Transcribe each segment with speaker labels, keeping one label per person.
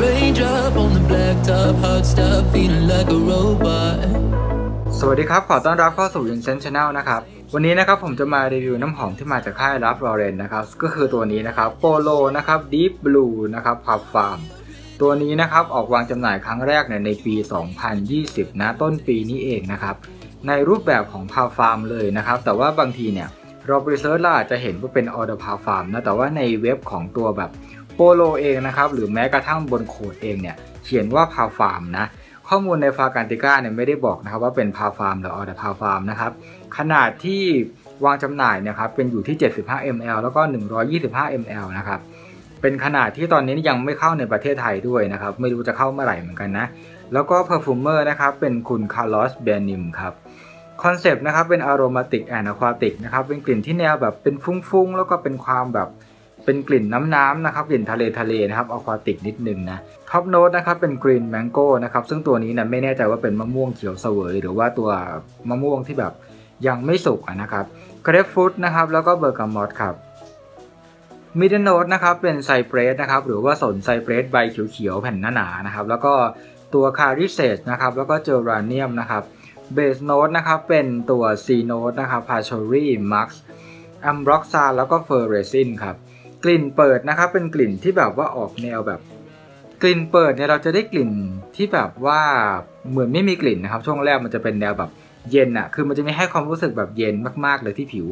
Speaker 1: Raindrop on the blacktop, hot stuff, feeling like a robot.
Speaker 2: สวัสดีครับ ขอต้อนรับเข้าสู่ Vincent Channel นะครับ วันนี้นะครับผมจะมารีวิวน้ำหอมที่มาจากค่ายรับลอเรนนะครับ ก็คือตัวนี้นะครับโปโลนะครับ Deep Blue นะครับพับฟาร์ม ตัวนี้นะครับออกวางจำหน่ายครั้งแรกเนี่ยในปี 2020 นะต้นปีนี้เองนะครับ ในรูปแบบของพาฟาร์มเลยนะครับ แต่ว่าบางทีเนี่ยเราไปเซิร์ชเราอาจจะเห็นว่าเป็นออเดอร์พาฟาร์มนะ แต่ว่าในเว็บของตัวแบบ โปโลเองนะครับหรือแม้กระทั่งบนโคดเองเนี่ยเขียนว่าพาฟาร์มนะข้อมูลในฟาการติก้าเนี่ยไม่ได้บอกนะครับว่าเป็นพาฟาร์มหรือออเดอร์พาฟาร์มนะครับขนาดที่วางจำหน่ายนะครับเป็นอยู่ที่ 75 ml แล้วก็ 125 ml นะครับเป็นขนาดที่ตอนนี้ยังไม่เข้าในประเทศไทยด้วยนะครับไม่รู้จะเข้าเมื่อไหร่เหมือนกันนะแล้วก็เพอร์ฟูเมอร์นะครับเป็นคุณคาร์ลอสเบนิมครับคอนเซปต์นะครับเป็นอารมาติกแอนอควาติกนะครับเป็นกลิ่นที่แนวแบบเป็นฟุ้งๆ แล้วก็เป็นความแบบ เป็นกลิ่นน้ำๆนะครับกลิ่นทะเลทะเลนะครับอควาติกนิดนึงนะท็อปโน้ตนะครับเป็นกรีนแมงโก้นะครับซึ่งตัวนี้นี่ยไม่แน่ใจว่าเป็นมะม่วงเขียวเสวยหรือว่าตัวมะม่วงที่แบบยังไม่สุกอะนะครับเกรปฟรุตนะครับแล้วก็เบอร์กามอตครับมิดเดิลโนตนะครับเป็นไซเปรสนะครับหรือว่าสนไซเปรสใบเขียวๆแผ่นหนาๆนะครับแล้วก็ตัวคาริเซสนะครับแล้วก็เจอราเนียมนะครับเบสโน e นะครับเป็นตัว C note นะครับพาชอรี่มักซ์อัมบล็อกซาแล้วก็เฟอร์เรซินครับ กลิ่นเปิดนะครับเป็นกลิ่นที่แบบว่าออกแนวแบบ กลิ่นเปิดเนี่ยเราจะได้กลิ่นที่แบบว่าเหมือนไม่มีกลิ่นนะครับ ช่วงแรกมันจะเป็นแนวแบบเย็นอะ่ะคือมันจะไม่ให้ความรู้สึกแบบเย็นมากๆเลยที่ผิว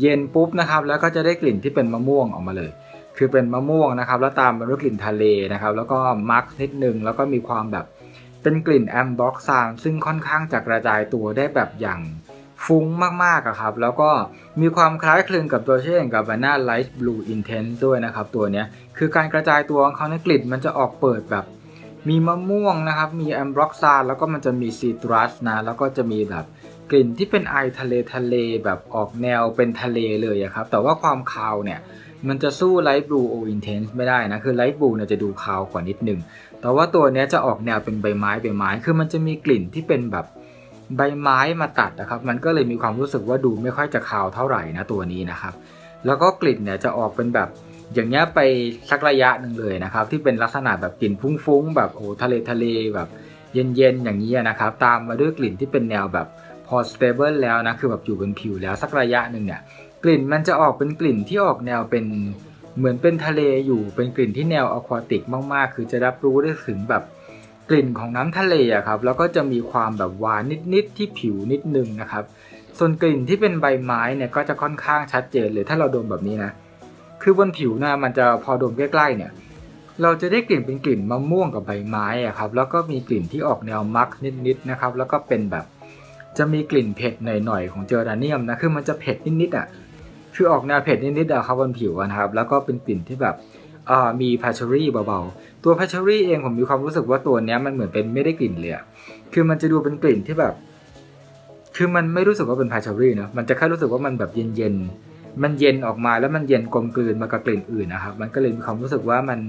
Speaker 2: เย็นปุ๊บนะครับ แล้วก็จะได้กลิ่นที่เป็นมะม่วงออกมาเลย คือเป็นมะม่วงนะครับ แล้วตามมาด้วยกลิ่นทะเลนะครับ แล้วก็มักนิดนึงแล้วก็มีความแบบเป็นกลิ่นแอมบ็อกซางซึ่งค่อนข้างจะกระจายตัวได้แบบอย่าง ฟุ้งมากๆอะครับ แล้วก็มีความคล้ายคลึงกับตัวเช่นกับ v a n a Light Blue Intense ด้วยนะครับตัวเนี้ยคือการกระจายตัวของเขาในกลิ่นมันจะออกเปิดแบบ มีมะม่วงนะครับ มีแอมบล็อกซานแล้วก็มันจะมีซีตรัสนะแล้วก็จะมีแบบกลิ่นที่เป็นไอทะเลทะเลแบบออกแนวเป็นทะเลเลยครับ แต่ว่าความคาวเนี่ยมันจะสู้ Light Blue O Intense ไม่ได้นะ คือ Light Blue เนี่ยจะดูคาวกว่านิดนึง แต่ว่าตัวนี้จะออกแนวเป็นใบไม้ใบไม้ คือมันจะมีกลิ่นที่เป็นแบบ ใบไม้มาตัดนะครับ มันก็เลยมีความรู้สึกว่าดูไม่ค่อยจะคาวเท่าไหร่นะตัวนี้นะครับ แล้วก็กลิ่นเนี่ยจะออกเป็นแบบอย่างเงี้ยไปสักระยะหนึ่งเลยนะครับ ที่เป็นลักษณะแบบกลิ่นฟุ้งๆแบบโอ้ทะเลทะเลแบบเย็นๆอย่างนี้นะครับ ตามมาด้วยกลิ่นที่เป็นแนวแบบพอสเตเบิลแล้วนะคือแบบอยู่บนผิวแล้วสักระยะหนึ่งเนี่ยกลิ่นมันจะออกเป็นกลิ่นที่ออกแนวเป็นเหมือนเป็นทะเลอยู่เป็นกลิ่นที่แนวอควาติกมากๆ คือจะรับรู้ได้ถึงแบบ กลิ่นของน้ำทะเลอะครับแล้วก็จะมีความแบบหวานนิดๆที่ผิวนิดนึงนะครับ ส่วนกลิ่นที่เป็นใบไม้เนี่ยก็จะค่อนข้างชัดเจนเลยถ้าเราดมแบบนี้นะคือบนผิวนะมันจะพอดมใกล้ๆเนี่ยเราจะได้กลิ่นเป็นกลิ่นมะม่วงกับใบไม้อะครับแล้วก็มีกลิ่นที่ออกแนวมักนิดๆนะครับแล้วก็เป็นแบบจะมีกลิ่นเผ็ดหน่อยๆของเจอราเนียมนะคือมันจะเผ็ดนิดๆอะคือออกแนวเผ็ดนิดๆอะครับบนผิวนะครับแล้วก็เป็นกลิ่นที่แบบ มีพาชอรี่เบาๆ ตัวพาชอรี่เองผมมีความรู้สึกว่าตัวเนี้ยมันเหมือนเป็นไม่ได้กลิ่นเลยคือมันจะดูเป็นกลิ่นที่แบบ คือมันไม่รู้สึกว่าเป็นพาชอรี่นะมันจะแค่รู้สึกว่ามันแบบเย็นๆ มันเย็นออกมาแล้วมันเย็นกลมกลืนมากับกลิ่นอื่นนะครับ มันก็เลยมีความรู้สึกว่ามัน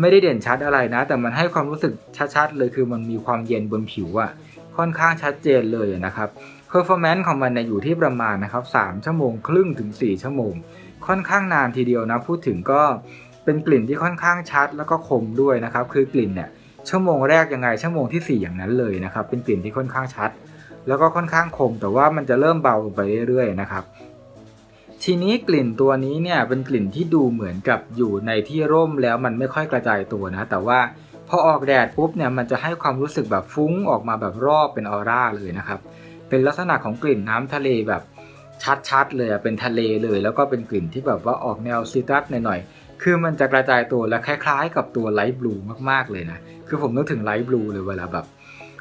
Speaker 2: ไม่ได้เด่นชัดอะไรนะ แต่มันให้ความรู้สึกชัดๆ เลยคือมันมีความเย็นบนผิวอะค่อนข้างชัดเจนเลยนะครับ performance ของมันเนี่ยอยู่ที่ประมาณนะครับ3ชั่วโมงครึ่งถึง 4 ชั่วโมง ค่อนข้างนานทีเดียวนะ พูดถึงก็ เป็นกลิ่นที่ค่อนข้างชัดแล้วก็คมด้วยนะครับ คือกลิ่นเนี่ยชั่วโมงแรกยังไงชั่วโมงที่ 4 อย่างนั้นเลยนะครับ เป็นกลิ่นที่ค่อนข้างชัด แล้วก็ค่อนข้างคม แต่ว่ามันจะเริ่มเบาลงไปเรื่อยๆนะครับ ทีนี้กลิ่นตัวนี้เนี่ยเป็นกลิ่นที่ดูเหมือนกับอยู่ในที่ร่มแล้วมันไม่ค่อยกระจายตัวนะ แต่ว่าพอออกแดดปุ๊บเนี่ยมันจะให้ความรู้สึกแบบฟุ้งออกมาแบบรอบเป็นออร่าเลยนะครับ เป็นลักษณะของกลิ่นน้ำทะเลแบบชัดๆเลยเป็นทะเลเลย แล้วก็เป็นกลิ่นที่แบบว่าออกแนวซิตรัสหน่อยๆ คือมันจะกระจายตัวและคล้ายๆ กับตัวไลท์บลูมากๆเลยนะ คือผมนึกถึงไลท์บลูเลยเวลาแบบ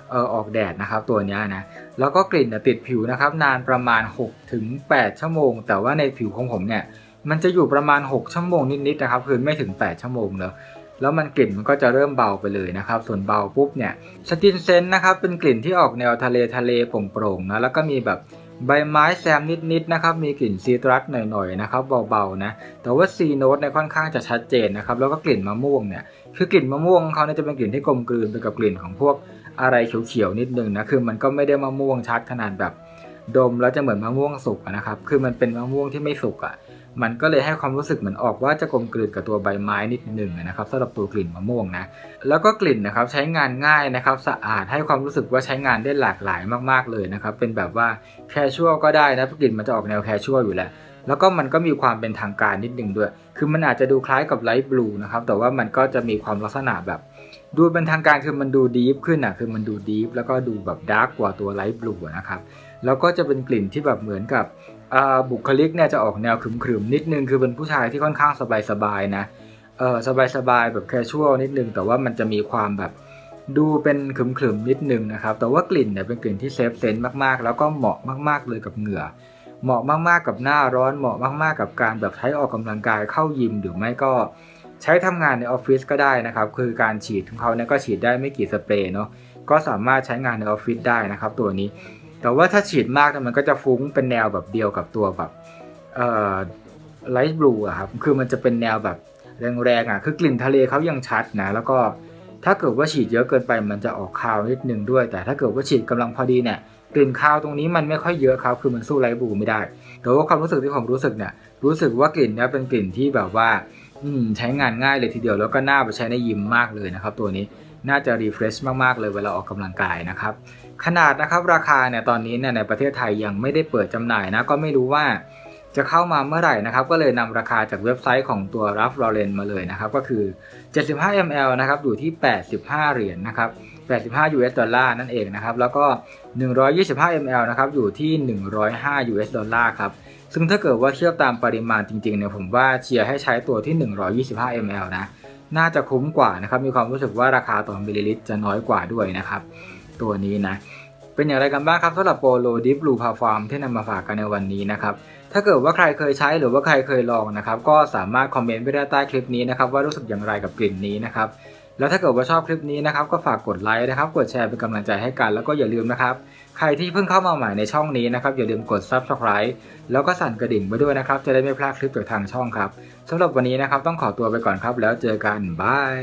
Speaker 2: เออออกแดดนะครับตัวนี้นะ แล้วก็กลิ่นติดผิวนะครับ นานประมาณ6ถึง8ชั่วโมง แต่ว่าในผิวของผมเนี่ย มันจะอยู่ประมาณ 6 ชั่วโมงนิดๆนะครับ คือไม่ถึง 8 ชั่วโมงแล้วแล้วมันกลิ่นมันก็จะเริ่มเบาไปเลยนะครับ ส่วนเบาปุ๊บเนี่ยสตินเซนนะครับเป็นกลิ่นที่ออกแนวทะเลทะเลโปร่งๆนะแล้วก็มีแบบ ใบไม้แซมนิดๆนะครับมีกลิ่นซีตรัสหน่อยๆนะครับเบาๆนะแต่ว่าซีโนตเนี่ยค่อนข้างจะชัดเจนนะครับแล้วก็กลิ่นมะม่วงเนี่ยคือกลิ่นมะม่วงของเขาเนี่ยจะเป็นกลิ่นที่กลมกลืนไปกับกลิ่นของพวกอะไรเขียวๆนิดนึงนะคือมันก็ไม่ได้มะม่วงชัดขนาดแบบ ดมแล้วจะเหมือนมะม่วงสุกนะครับคือมันเป็นมะม่วงที่ไม่สุกอะ มันก็เลยให้ความรู้สึกเหมือนออกว่าจะกลมกลืนกับตัวใบไม้นิดหนึ่งนะครับสำหรับตัวกลิ่นมะม่วงนะแล้วก็กลิ่นนะครับใช้งานง่ายนะครับสะอาดให้ความรู้สึกว่าใช้งานได้หลากหลายมากๆเลยนะครับเป็นแบบว่าแคชชวลก็ได้นะกลิ่นมันจะออกแนวแคชชวลอยู่แล้วแล้วก็มันก็มีความเป็นทางการนิดนึงด้วย คือมันอาจจะดูคล้ายกับไลท์บลูนะครับ แต่ว่ามันก็จะมีความลักษณะแบบ ดูเป็นทางการคือมันดูดีฟขึ้นอะ คือมันดูดีฟแล้วก็ดูแบบดาร์กกว่าตัวไลท์บลูนะครับ แล้วก็จะเป็นกลิ่นที่แบบเหมือนกับ บุคลิกเนี่ยจะออกแนวขรึมๆนิดนึงคือเป็นผู้ชายที่ค่อนข้างสบายๆนะเออสบายๆแบบแคชชวลนิดนึงแต่ว่ามันจะมีความแบบดูเป็นขรึมๆนิดนึงนะครับ แต่ว่ากลิ่นเนี่ยเป็นกลิ่นที่เซฟเซนต์มากๆ แล้วก็เหมาะมากๆเลยกับเหงื่อ เหมาะมากๆกับหน้าร้อน เหมาะมากๆกับการแบบใช้ออกกำลังกายเข้ายิมหรือไม่ก็ใช้ทำงานในออฟฟิศก็ได้นะครับ คือการฉีดของเขาเนี่ยก็ฉีดได้ไม่กี่สเปรย์เนาะก็สามารถใช้งานในออฟฟิศได้นะครับ ตัวนี้ แต่ว่าถ้าฉีดมากเนี่ยมันก็จะฟุ้งเป็นแนวแบบเดียวกับตัวแบบเอ่อไลท์บลูอะครับคือมันจะเป็นแนวแบบแรงๆอะคือกลิ่นทะเลเขายังชัดนะ แล้วก็ถ้าเกิดว่าฉีดเยอะเกินไปมันจะออกคาวนิดนึงด้วย แต่ถ้าเกิดว่าฉีดกำลังพอดีเนี่ยกลิ่นคาวตรงนี้มันไม่ค่อยเยอะครับ คือมันสู้ไลท์บลูไม่ได้ แต่ว่าความรู้สึกที่ผมรู้สึกเนี่ยรู้สึกว่ากลิ่นเนี้เป็นกลิ่นที่แบบว่าใช้งานง่ายเลยทีเดียวแล้วก็น่าไปใช้ในยิมมากเลยนะครับ ตัวนี้น่าจะรีเฟรชมากๆเลยเวลาออกกำลังกายนะครับ ขนาดนะครับราคาเนี่ยตอนนี้เนี่ยในประเทศไทยยังไม่ได้เปิดจำหน่ายนะก็ไม่รู้ว่าจะเข้ามาเมื่อไหร่นะครับ ก็เลยนำราคาจากเว็บไซต์ของตัว Ralph Lauren มาเลยนะครับ ก็คือ 75 ml นะครับอยู่ที่ 85 เหรียญนะครับ 85 US ดอลลาร์นั่นเองนะครับ แล้วก็ 125 ml นะครับอยู่ที่ 105 US ดอลลาร์ครับ ซึ่งถ้าเกิดว่าเทียบตามปริมาณจริงๆเนี่ยผมว่าเชียร์ให้ใช้ตัวที่ 125 ml นะ น่าจะคุ้มกว่านะครับ มีความรู้สึกว่าราคาต่อมิลลิลิตรจะน้อยกว่าด้วยนะครับ ตัวนี้นะเป็นอย่างไรกันบ้างครับสำหรับโปโลดิฟลูพาฟาร์มที่นำมาฝากกันในวันนี้นะครับ ถ้าเกิดว่าใครเคยใช้หรือว่าใครเคยลองนะครับ ก็สามารถคอมเมนต์ไว้ใต้คลิปนี้นะครับ ว่ารู้สึกอย่างไรกับกลิ่นนี้นะครับ แล้วถ้าเกิดว่าชอบคลิปนี้นะครับ ก็ฝากกดไลค์นะครับ กดแชร์เป็นกำลังใจให้กัน แล้วก็อย่าลืมนะครับ ใครที่เพิ่งเข้ามาใหม่ในช่องนี้นะครับอย่าลืมกด subscribe แล้วก็สั่นกระดิ่งไว้ด้วยนะครับ จะได้ไม่พลาดคลิปจากทางช่องครับสำหรับวันนี้นะครับต้องขอตัวไปก่อนครับ แล้วเจอกันบาย